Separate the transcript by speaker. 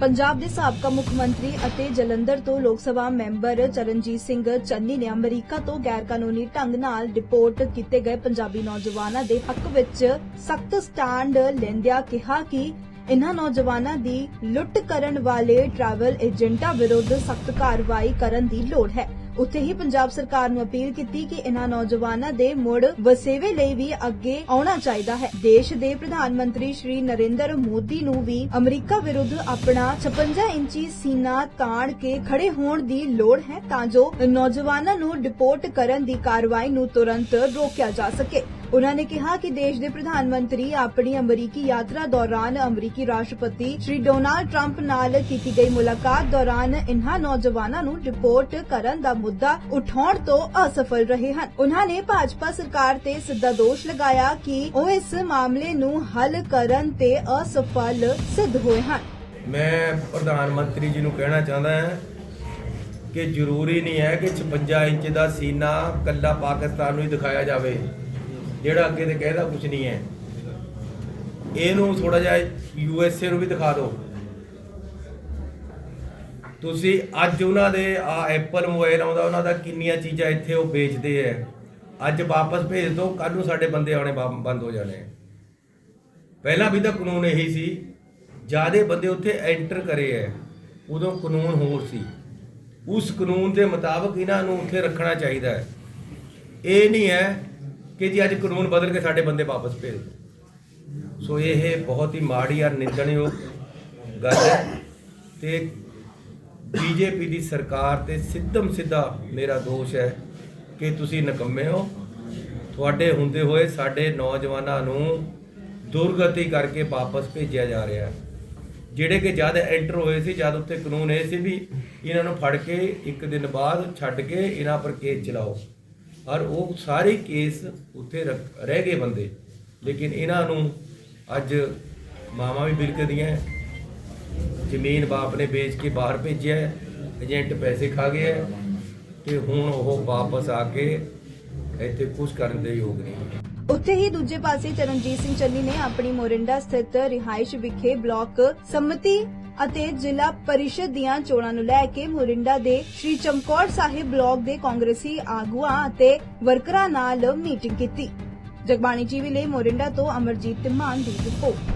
Speaker 1: ਪੰਜਾਬ ਦੇ ਸਾਬਕਾ ਮੁੱਖ ਮੰਤਰੀ ਅਤੇ ਜਲੰਧਰ ਤੋਂ ਲੋਕ ਸਭਾ ਮੈਂਬਰ ਚਰਨਜੀਤ ਸਿੰਘ ਚੰਨੀ ਨੇ ਅਮਰੀਕਾ ਤੋਂ ਗੈਰ ਕਾਨੂੰਨੀ ਢੰਗ ਨਾਲ ਡਿਪੋਰਟ ਕੀਤੇ ਗਏ ਪੰਜਾਬੀ ਨੌਜਵਾਨਾਂ ਦੇ ਹੱਕ ਵਿੱਚ ਸਖਤ ਸਟੈਂਡ ਲੈਂਦਿਆਂ ਕਿਹਾ ਕਿ ਇਨ੍ਹਾਂ ਨੌਜਵਾਨਾਂ ਦੀ ਲੁੱਟ ਕਰਨ ਵਾਲੇ ਟਰੈਵਲ ਏਜੰਟਾਂ ਵਿਰੁੱਧ ਸਖਤ ਕਾਰਵਾਈ ਕਰਨ ਦੀ ਲੋੜ ਹੈ। ਉੱਥੇ ਹੀ ਪੰਜਾਬ ਸਰਕਾਰ ਨੂੰ ਅਪੀਲ ਕੀਤੀ ਕਿ ਇਨ੍ਹਾਂ ਨੌਜਵਾਨਾਂ ਦੇ ਮੁੜ ਵਸੇਵੇ ਲਈ ਵੀ ਅੱਗੇ ਆਉਣਾ ਚਾਹੀਦਾ ਹੈ। ਦੇਸ਼ ਦੇ ਪ੍ਰਧਾਨ ਮੰਤਰੀ ਸ਼੍ਰੀ ਨਰਿੰਦਰ ਮੋਦੀ ਨੂੰ ਵੀ ਅਮਰੀਕਾ ਵਿਰੁੱਧ ਆਪਣਾ 56 ਇੰਚੀ ਸੀਨਾ ਤਾਣ ਕੇ ਖੜੇ ਹੋਣ ਦੀ ਲੋੜ ਹੈ ਤਾਂ ਜੋ ਨੌਜਵਾਨਾਂ ਨੂੰ ਡਿਪੋਰਟ ਕਰਨ ਦੀ ਕਾਰਵਾਈ ਨੂੰ ਤੁਰੰਤ ਰੋਕਿਆ ਜਾ ਸਕੇ। ਉਨ੍ਹਾਂ ਨੇ ਕਿਹਾ ਕਿ ਦੇਸ਼ ਦੇ ਪ੍ਰਧਾਨ ਮੰਤਰੀ ਆਪਣੀ ਅਮਰੀਕੀ ਯਾਤਰਾ ਦੌਰਾਨ ਅਮਰੀਕੀ ਰਾਸ਼ਟਰਪਤੀ ਸ਼੍ਰੀ ਡੋਨਾਲਡ ਟਰੰਪ ਨਾਲ ਕੀਤੀ ਗਈ ਮੁਲਾਕਾਤ ਦੌਰਾਨ ਇਨ੍ਹਾਂ ਨੌਜਵਾਨਾਂ ਨੂੰ ਰਿਪੋਰਟ ਕਰਨ ਦਾ ਮੁੱਦਾ ਉਠਾਉਣ ਤੋਂ ਅਸਫਲ ਰਹੇ ਹਨ। ਉਨ੍ਹਾਂ ਨੇ ਭਾਜਪਾ ਸਰਕਾਰ ਤੇ ਸਿੱਧਾ ਦੋਸ਼ ਲਗਾਇਆ ਕਿ ਉਹ ਇਸ ਮਾਮਲੇ ਨੂੰ ਹੱਲ ਕਰਨ ਤੇ ਅਸਫਲ ਸਿੱਧ ਹੋਏ ਹਨ।
Speaker 2: ਮੈਂ ਪ੍ਰਧਾਨ ਮੰਤਰੀ ਜੀ ਨੂੰ ਕਹਿਣਾ ਚਾਹੁੰਦਾ ਹਾਂ ਕਿ ਜ਼ਰੂਰੀ ਨਹੀਂ ਹੈ ਕਿ 56 ਇੰਚ ਦਾ ਸੀਨਾ ਕੱਲਾ ਪਾਕਿਸਤਾਨ ਨੂੰ ਹੀ ਦਿਖਾਇਆ ਜਾਵੇ। ਜਿਹੜਾ ਅੱਗੇ ਤੇ ਕਹਿਦਾ ਕੁਝ ਨਹੀਂ ਹੈ। ਇਹਨੂੰ ਥੋੜਾ ਜਿਹਾ ਯੂ ਐਸ ਏ ਨੂੰ ਵੀ ਦਿਖਾ ਦਿਓ। ਤੁਸੀਂ ਅੱਜ ਉਹਨਾਂ ਦੇ ਆ ਐਪਲ ਮੋਬਾਈਲ ਆਉਂਦਾ, ਉਹਨਾਂ ਦਾ ਕਿੰਨੀਆਂ ਚੀਜ਼ਾਂ ਇੱਥੇ ਉਹ ਵੇਚਦੇ ਐ ਅੱਜ ਵਾਪਸ ਭੇਜ ਦਿਓ ਕੱਲ ਨੂੰ ਸਾਡੇ ਬੰਦੇ ਆਉਣੇ ਬੰਦ ਹੋ ਜਾਣੇ। ਪਹਿਲਾਂ ਵੀ ਤਾਂ ਕਾਨੂੰਨ ਇਹੀ ਸੀ, ਜਿਆਦੇ ਬੰਦੇ ਉੱਥੇ ਐਂਟਰ ਕਰੇ ਐ ਉਦੋਂ ਕਾਨੂੰਨ ਹੋਰ ਸੀ। ਉਸ ਕਾਨੂੰਨ ਦੇ ਮੁਤਾਬਕ ਇਹਨਾਂ ਨੂੰ ਉੱਥੇ ਰੱਖਣਾ ਚਾਹੀਦਾ ਹੈ। ਇਹ ਨਹੀਂ ਹੈ ਕਿ ਜੀ ਅੱਜ ਕਾਨੂੰਨ ਬਦਲ ਕੇ ਸਾਡੇ ਬੰਦੇ ਵਾਪਸ ਭੇਜ ਦਿਓ। ਸੋ ਇਹ ਬਹੁਤ ਹੀ ਮਾੜੀ ਔਰ ਨਿੰਦਣਯੋਗ ਗੱਲ ਹੈ ਤੇ ਬੀਜੇਪੀ ਦੀ ਸਰਕਾਰ ਤੇ ਸਿੱਧਮ ਸਿੱਧਾ ਮੇਰਾ ਦੋਸ਼ ਹੈ ਕਿ ਤੁਸੀਂ ਨਕੰਮੇ ਹੋ। ਤੁਹਾਡੇ ਹੁੰਦੇ ਹੋਏ ਸਾਡੇ ਨੌਜਵਾਨਾਂ ਨੂੰ ਦੁਰਗਤੀ ਕਰਕੇ ਵਾਪਸ ਭੇਜਿਆ ਜਾ ਰਿਹਾ ਹੈ। ਜਿਹੜੇ ਕਿ ਜਦ ਐਂਟਰ ਹੋਏ ਸੀ, ਜਦ ਉੱਥੇ ਕਾਨੂੰਨ ਇਹ ਸੀ ਵੀ ਇਹਨਾਂ ਨੂੰ ਫੜ ਕੇ ਇੱਕ ਦਿਨ ਬਾਅਦ ਛੱਡ ਕੇ ਇਹਨਾਂ ਪਰ ਕੇਸ ਚਲਾਓ। ਔਰ ਉਹ ਸਾਰੇ ਕੇਸ ਉੱਥੇ ਰਹਿ ਗਏ ਬੰਦੇ। ਲੇਕਿਨ ਇਹਨਾਂ ਨੂੰ ਅੱਜ ਮਾਵਾਂ ਵੀ ਬਿਲਕਦੀਆਂ ਜ਼ਮੀਨ ਬਾਪ ਨੇ ਵੇਚ ਕੇ ਬਾਹਰ ਭੇਜਿਆ ਏਜੰਟ ਪੈਸੇ ਖਾ ਗਿਆ ਤੇ ਹੁਣ ਉਹ ਵਾਪਸ ਆ ਕੇ ਇੱਥੇ ਕੁਝ ਕਰਨ ਦੇ ਯੋਗ ਨਹੀਂ।
Speaker 1: ਉੱਥੇ ਹੀ ਦੂਜੇ ਪਾਸੇ ਚਰਨਜੀਤ ਸਿੰਘ ਚੰਨੀ ਨੇ ਆਪਣੀ ਮੋਰਿੰਡਾ ਸਥਿਤ ਰਿਹਾਇਸ਼ ਵਿਖੇ ਬਲਾਕ ਸੰਮਤੀ ਅਤੇ ਜ਼ਿਲ੍ਹਾ ਪਰਿਸ਼ਦ ਦੀਆਂ ਚੋਣਾਂ ਨੂੰ ਲੈ ਕੇ ਮੋਰਿੰਡਾ ਦੇ ਸ਼੍ਰੀ ਚਮਕੌਰ ਸਾਹਿਬ ਬਲਾਕ ਦੇ ਕਾਂਗਰਸੀ ਆਗੂਆਂ ਅਤੇ ਵਰਕਰਾਂ ਨਾਲ ਮੀਟਿੰਗ ਕੀਤੀ। ਜਗਬਾਣੀ ਟੀਵੀ ਲਈ ਮੋਰਿੰਡਾ ਤੋਂ ਅਮਰਜੀਤ ਮਾਨ ਦੀ ਰਿਪੋਰਟ।